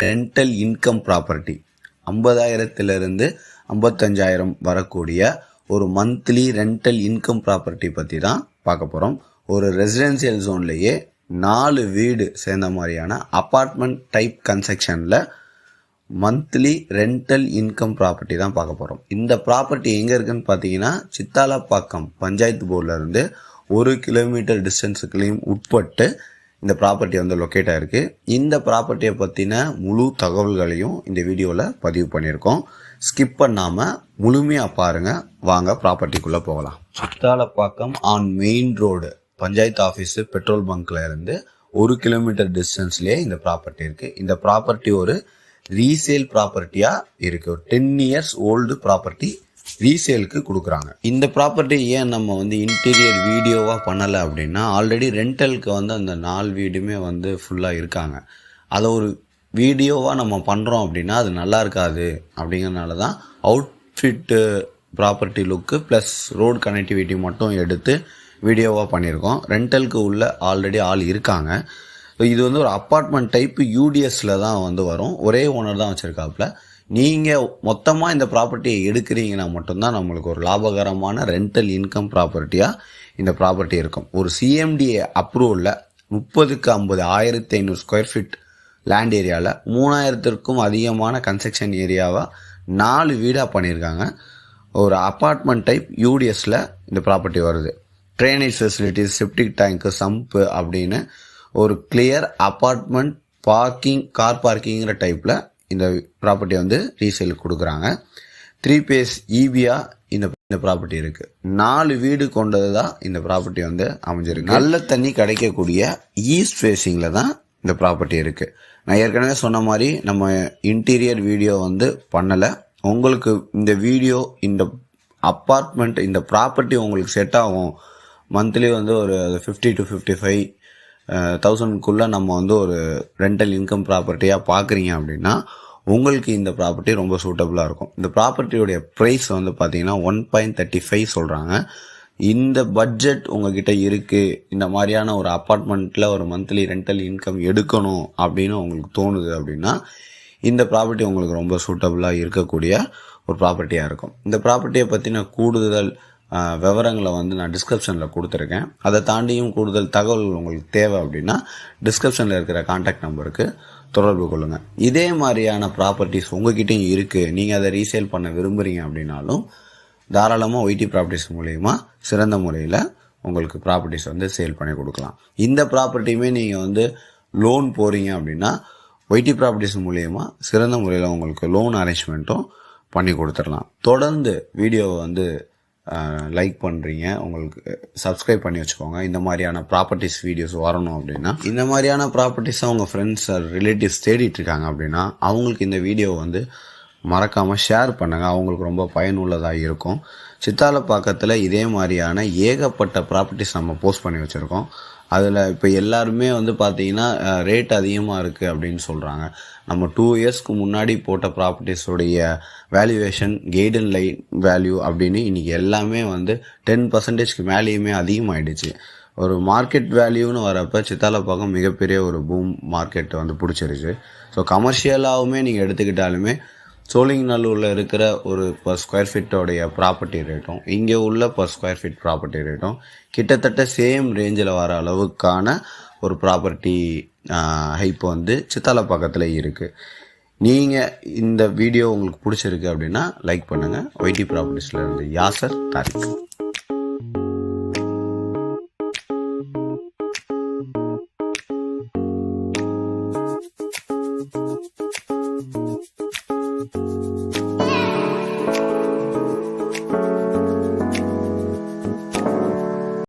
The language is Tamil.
ரெண்டல் இன்கம் ப்ராப்பர்ட்டி ஐம்பதாயிரத்திலிருந்து ஐம்பத்தஞ்சாயிரம் வரக்கூடிய ஒரு மந்த்லி ரெண்டல் இன்கம் ப்ராப்பர்ட்டி பற்றி தான் பார்க்க போகிறோம் ஒரு ரெசிடென்சியல் ஜோன்லேயே நாலு வீடு சேர்ந்த மாதிரியான அப்பார்ட்மெண்ட் டைப் கன்ஸ்ட்ரக்ஷனில் மந்த்லி ரெண்டல் இன்கம் ப்ராப்பர்ட்டி தான் பார்க்க போகிறோம் இந்த ப்ராப்பர்ட்டி எங்கே இருக்குன்னு பார்த்தீங்கன்னா சித்தாலப்பாக்கம் பஞ்சாயத்து போர்டில் இருந்து ஒரு கிலோமீட்டர் டிஸ்டன்ஸுக்குள்ளேயும் உட்பட்டு இந்த ப்ராப்பர்ட்டி வந்து லொக்கேட் ஆகிருக்கு இந்த ப்ராப்பர்ட்டியை பற்றின முழு தகவல்களையும் இந்த வீடியோவில் பதிவு பண்ணியிருக்கோம். ஸ்கிப் பண்ணாமல் முழுமையாக பாருங்கள் வாங்க ப்ராப்பர்ட்டிக்குள்ளே போகலாம். Sithalapakkam on main road panchayat office petrol பங்க்ல இருந்து ஒரு கிலோமீட்டர் டிஸ்டன்ஸ்லேயே இந்த ப்ராப்பர்ட்டி இருக்குது இந்த ப்ராப்பர்ட்டி ஒரு ரீசேல் ப்ராப்பர்ட்டியாக இருக்குது ஒரு டென் இயர்ஸ் ஓல்டு ப்ராப்பர்ட்டி ரீசேலுக்கு கொடுக்குறாங்க. இந்த ப்ராப்பர்ட்டி ஏன் நம்ம வந்து இன்டீரியர் வீடியோவாக பண்ணலை அப்படின்னா ஆல்ரெடி ரெண்டலுக்கு வந்து அந்த நாலு வீடுமே வந்து ஃபுல்லாக இருக்காங்க. அதை ஒரு வீடியோவாக நம்ம பண்ணுறோம் அப்படின்னா அது நல்லா இருக்காது அப்படிங்கிறனால தான் outfit property look plus road connectivity மட்டும் எடுத்து வீடியோவாக பண்ணியிருக்கோம். ரெண்டலுக்கு உள்ள ஆல்ரெடி ஆள் இருக்காங்க. ஸோ இது வந்து ஒரு அப்பார்ட்மெண்ட் டைப்பு யூடிஎஸில் தான் வந்து வரும். ஒரே ஓனர் தான் வச்சுருக்காப்புல. நீங்கள் மொத்தமாக இந்த ப்ராப்பர்ட்டியை எடுக்கிறீங்கன்னா மட்டும்தான் நம்மளுக்கு ஒரு லாபகரமான ரெண்டல் இன்கம் ப்ராப்பர்ட்டியாக இந்த ப்ராப்பர்ட்டி இருக்கும். ஒரு சிஎம்டிஏ அப்ரூவலில் முப்பதுக்கு ஐம்பது ஆயிரத்தி ஐநூறு ஸ்கொயர் ஃபீட் லேண்ட் ஏரியாவில் மூணாயிரத்திற்கும் அதிகமான கன்ஸ்ட்ரக்ஷன் ஏரியாவாக நாலு வீடாக பண்ணியிருக்காங்க. ஒரு அப்பார்ட்மெண்ட் டைப் யூடிஎஸில் இந்த ப்ராப்பர்ட்டி வருது. Drainage facilities septic tank sump அப்படின்னு ஒரு கிளியர் அப்பார்ட்மெண்ட் பார்க்கிங் கார் பார்க்கிங்கிற டைப்பில் இந்த ப்ராப்பர்ட்டியை வந்து ரீசேலுக்கு கொடுக்குறாங்க. த்ரீ பேஸ் ஈபியா இந்த இந்த ப்ராப்பர்ட்டி இருக்கு. நாலு வீடு கொண்டது தான் இந்த ப்ராப்பர்ட்டி வந்து அமைஞ்சிருக்கு. நல்ல தண்ணி கிடைக்கக்கூடிய ஈஸ்ட் ஃபேஸிங்கில் தான் இந்த ப்ராப்பர்ட்டி இருக்கு. நான் ஏற்கனவே சொன்ன மாதிரி நம்ம இன்டீரியர் வீடியோ வந்து பண்ணலை. உங்களுக்கு இந்த வீடியோ இந்த அப்பார்ட்மெண்ட் இந்த ப்ராப்பர்ட்டி உங்களுக்கு செட் ஆகும். மந்த்லி வந்து ஒரு ஃபிஃப்டி டு ஃபிஃப்டி ஃபைவ் தௌசண்ட்குள்ளே நம்ம வந்து ஒரு ரெண்டல் இன்கம் ப்ராப்பர்ட்டியாக பார்க்குறீங்க அப்படின்னா உங்களுக்கு இந்த ப்ராப்பர்ட்டி ரொம்ப சூட்டபுளாக இருக்கும். இந்த ப்ராப்பர்ட்டியோடைய ப்ரைஸ் வந்து பார்த்தீங்கன்னா ஒன் பாயிண்ட் தேர்ட்டி ஃபைவ் சொல்கிறாங்க இந்த பட்ஜெட் உங்ககிட்ட இருக்குது இந்த மாதிரியான ஒரு அப்பார்ட்மெண்ட்டில் ஒரு மந்த்லி ரெண்டல் இன்கம் எடுக்கணும் அப்படின்னு உங்களுக்கு தோணுது அப்படின்னா இந்த ப்ராப்பர்ட்டி உங்களுக்கு ரொம்ப சூட்டபுளாக இருக்கக்கூடிய ஒரு ப்ராப்பர்ட்டியாக இருக்கும். இந்த ப்ராப்பர்ட்டியை பற்றின கூடுதல் விவரங்களை வந்து நான் டிஸ்கிரிப்ஷனில் கொடுத்துருக்கேன். அதை தாண்டியும் கூடுதல் தகவல் உங்களுக்கு தேவை அப்படின்னா டிஸ்கிரிப்ஷனில் இருக்கிற காண்டாக்ட் நம்பருக்கு தொடர்பு கொள்ளுங்கள் இதே மாதிரியான ப்ராப்பர்ட்டிஸ் உங்ககிட்டயும் இருக்குது நீங்கள் அதை ரீசேல் பண்ண விரும்புகிறீங்க அப்படின்னாலும் தாராளமாக ஒய்டி ப்ராப்பர்ட்டிஸ் மூலயமா சிறந்த முறையில் உங்களுக்கு ப்ராப்பர்ட்டிஸ் வந்து சேல் பண்ணி கொடுக்கலாம். இந்த ப்ராப்பர்ட்டியுமே நீங்கள் வந்து லோன் போகிறீங்க அப்படின்னா ஒய்டி ப்ராப்பர்ட்டிஸ் மூலயமா சிறந்த முறையில் உங்களுக்கு லோன் அரேஞ்ச்மெண்ட்டும் பண்ணி கொடுத்துடலாம். தொடர்ந்து வீடியோவை வந்து லைக் பண்ணுறீங்க உங்களுக்கு சப்ஸ்கிரைப் பண்ணி வச்சுக்கோங்க. இந்த மாதிரியான ப்ராப்பர்ட்டிஸ் வீடியோஸ் வரணும் அப்படின்னா இந்த மாதிரியான ப்ராப்பர்ட்டிஸை உங்கள் ஃப்ரெண்ட்ஸ் ரிலேட்டிவ்ஸ் தேடிட்டு இருக்காங்க அப்படின்னா அவங்களுக்கு இந்த வீடியோ வந்து மறக்காமல் ஷேர் பண்ணுங்கள் அவங்களுக்கு ரொம்ப பயனுள்ளதாக இருக்கும். சித்தாலப்பாக்கத்தில் இதே மாதிரியான ஏகப்பட்ட ப்ராப்பர்ட்டிஸ் நம்ம போஸ்ட் பண்ணி வச்சுருக்கோம். அதில் இப்போ எல்லாருமே வந்து பார்த்தீங்கன்னா ரேட் அதிகமாக இருக்குது அப்படின்னு சொல்கிறாங்க நம்ம டூ இயர்ஸ்க்கு முன்னாடி போட்ட ப்ராப்பர்ட்டிஸோடைய வேல்யூவேஷன் கெய்டன் லைன் வேல்யூ அப்படின்னு இன்றைக்கி எல்லாமே வந்து டென் பர்சன்டேஜ்க்கு மேலேயுமே அதிகமாகிடுச்சு ஒரு மார்க்கெட் வேல்யூன்னு வரப்போ சித்தாலப்பாக்கம் மிகப்பெரிய ஒரு பூம் மார்க்கெட் வந்து பிடிச்சிருச்சு. ஸோ கமர்ஷியலாகவுமே நீங்கள் எடுத்துக்கிட்டாலுமே சோழிங்கநல்லூரில் இருக்கிற ஒரு பர் ஸ்கொயர் ஃபீட்டோடைய ப்ராப்பர்ட்டி ரேட்டும் இங்கே உள்ள பர் ஸ்கொயர் ஃபீட் ப்ராப்பர்ட்டி ரேட்டும் கிட்டத்தட்ட சேம் ரேஞ்சில் வர அளவுக்கான ஒரு ப்ராப்பர்ட்டி ஹைப் வந்து சித்தாலப்பாக்கத்தில் இருக்குது நீங்கள் இந்த வீடியோ உங்களுக்கு பிடிச்சிருக்கு அப்படின்னா லைக் பண்ணுங்கள் ஒய்டி ப்ராப்பர்ட்டிஸில் இருந்து யாசர் தாரிக்.